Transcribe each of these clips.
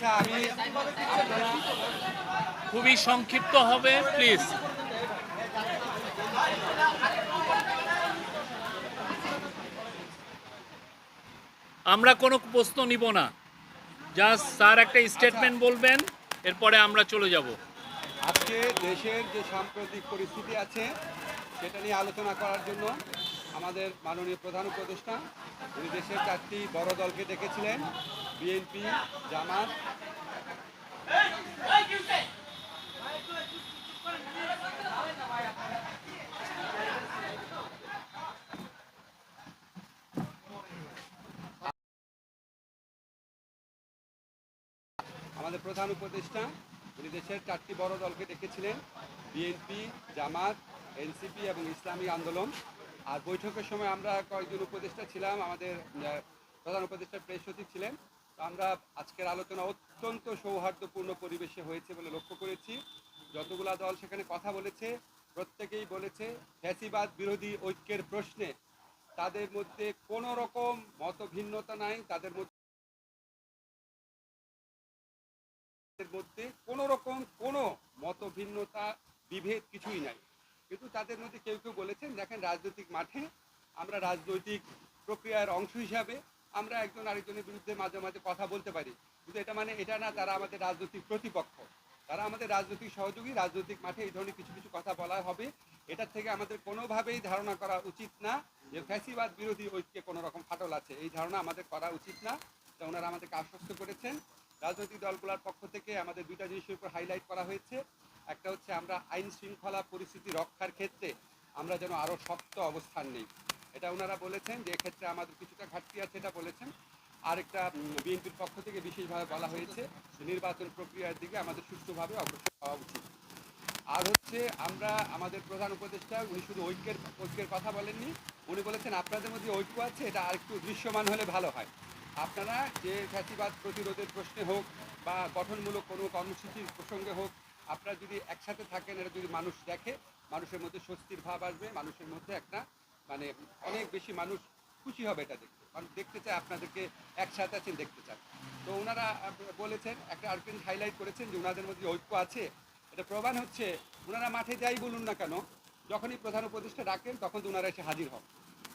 আচ্ছা আমি খুবই সংক্ষিপ্ত হবে প্লিজ আমরা কোনো প্রশ্ন নিব না। জাস্ট স্যার একটা স্টেটমেন্ট বলবেন এরপরে আমরা চলে যাব। আজকে দেশের যে সাম্প্রতিক পরিস্থিতি আছে সেটা নিয়ে আলোচনা করার জন্য আমাদের মাননীয় প্রধান উপদেষ্টা উনি দেশের চারটি বড় দলকে ডেকেছিলেন। বিএনপি, জামাত। আমাদের প্রধান উপদেষ্টা উনি দেশের চারটি বড় দলকে ডেকেছিলেন, বিএনপি, জামাত, এনসিপি এবং ইসলামী আন্দোলন। আর বৈঠকের সময় আমরা কয়েকজন উপদেষ্টা ছিলাম, আমাদের প্রধান উপদেষ্টা প্রেস সচিব ছিলেন। আমরা আজকের আলোচনা অত্যন্ত সৌহার্দ্যপূর্ণ পরিবেশে হয়েছে বলে লক্ষ্য করেছি। যতগুলা দল সেখানে কথা বলেছে, প্রত্যেকেই বলেছে ফ্যাসিবাদ বিরোধী ঐক্যের প্রশ্নে তাদের মধ্যে কোনো রকম মতভিন্নতা নাই, তাদের মধ্যে মধ্যে কোনো রকম কোনো মতভিন্নতা, বিভেদ কিছুই নাই। কিন্তু তাদের মধ্যে কেউ কেউ বলেছেন, দেখেন রাজনৈতিক মাঠে আমরা রাজনৈতিক প্রক্রিয়ার অংশ হিসাবে আমরা একজন আরেকজনের বিরুদ্ধে মাঝে মাঝে কথা বলতে পারি। কিন্তু এটা মানে এটা না তারা আমাদের রাজনৈতিক প্রতিপক্ষ। তারা আমাদের রাজনৈতিক সহযোগী, রাজনৈতিক মাঠে এই ধরনের কিছু কিছু কথা বলা হবে। এটার থেকে আমাদের কোনোভাবেই ধারণা করা উচিত না যে ফ্যাসিবাদ বিরোধী ঐক্যে কোনো রকম ফাটল আছে। এই ধারণা আমাদের করা উচিত না। তা ওনারা আমাদেরকে আশ্বস্ত করেছেন। রাজনৈতিক দলগুলোর পক্ষ থেকে আমাদের দুইটা জিনিসের উপর হাইলাইট করা হয়েছে। একটা হচ্ছে আমরা আইন শৃঙ্খলা পরিস্থিতি রক্ষার ক্ষেত্রে আমরা যেন আরও শক্ত অবস্থান নেই। এটা ওনারা বলেছেন যে এক্ষেত্রে আমাদের কিছুটা ঘাটতি আছে, এটা বলেছেন। আরেকটা বিএনপির পক্ষ থেকে বিশেষভাবে বলা হয়েছে নির্বাচন প্রক্রিয়ার দিকে আমাদের সুষ্ঠুভাবে অগ্রসর হওয়া উচিত। আর হচ্ছে আমরা, আমাদের প্রধান উপদেষ্টা, উনি শুধু ঐক্যের ঐক্যের কথা বলেননি। উনি বলেছেন, আপনাদের মধ্যে ঐক্য আছে, এটা আরেকটু দৃশ্যমান হলে ভালো হয়। আপনারা যে ফ্যাসিবাদ প্রতিরোধের প্রশ্নে হোক বা গঠনমূলক কোনো কর্মসূচির প্রসঙ্গে হোক, আপনারা যদি একসাথে থাকেন, এটা যদি মানুষ দেখে, মানুষের মধ্যে স্বস্তির ভাব আসবে, মানুষের মধ্যে একটা মানে অনেক বেশি মানুষ খুশি হবে এটা দেখতে। মানুষ দেখতে চায়, আপনাদেরকে একসাথে আছেন, দেখতে চান তো ওনারা বলেছেন, একটা আর্গুমেন্ট হাইলাইট করেছেন যে ওনাদের মধ্যে ঐক্য আছে, এটা প্রমাণ হচ্ছে ওনারা মাঠে যাই বলুন না কেন, যখনই প্রধান উপদেষ্টা ডাকেন, তখন তো ওনারা এসে হাজির হন।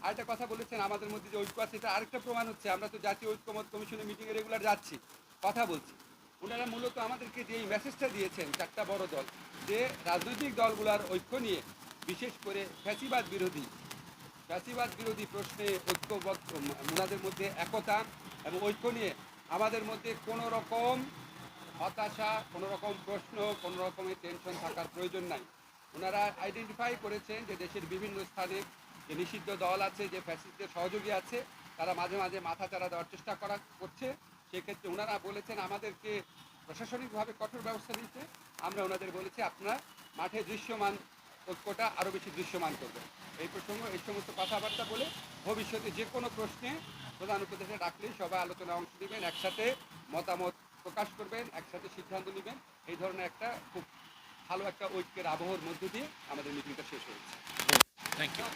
আরেকটা কথা বলেছেন, আমাদের মধ্যে যে ঐক্য আছে, এটা আরেকটা প্রমাণ হচ্ছে, আমরা তো জাতীয় ঐক্যমত কমিশনের মিটিংয়ে রেগুলার যাচ্ছি, কথা বলছি। ওনারা মূলত আমাদেরকে যে এই মেসেজটা দিয়েছেন, চারটা বড় দল, যে রাজনৈতিক দলগুলোর ঐক্য নিয়ে, বিশেষ করে ফ্যাসিবাদ বিরোধী ফ্যাসিবাদ বিরোধী প্রশ্নে ঐক্যবদ্ধ ওনাদের মধ্যে একতা এবং ঐক্য নিয়ে আমাদের মধ্যে কোনো রকম হতাশা, কোনো রকম প্রশ্ন, কোনো রকমের টেনশন থাকার প্রয়োজন নাই। ওনারা আইডেন্টিফাই করেছেন যে দেশের বিভিন্ন স্থানে যে নিষিদ্ধ দল আছে, যে ফ্যাসিস্টদের সহযোগী আছে, তারা মাঝে মাঝে মাথা চারা দেওয়ার চেষ্টা করা করছে। সেক্ষেত্রে ওনারা বলেছেন, আমাদেরকে প্রশাসনিকভাবে কঠোর ব্যবস্থা নিতে। আমরা ওনাদের বলেছি, আপনারা মাঠে দৃশ্যমান ঐক্যটা আরও বেশি দৃশ্যমান করবে। এই প্রসঙ্গ এই সমস্ত কথাবার্তা বলে ভবিষ্যতে যে কোনো প্রশ্নে প্রধান উপদেশে ডাকলেই সবাই আলোচনায় অংশ নেবেন একসাথে মতামত প্রকাশ করবেন একসাথে সিদ্ধান্ত নেবেন। এই ধরনের একটা খুব ভালো একটা ঐক্যের আবহর মধ্য দিয়ে আমাদের মিটিংটা শেষ হয়েছে। Thank you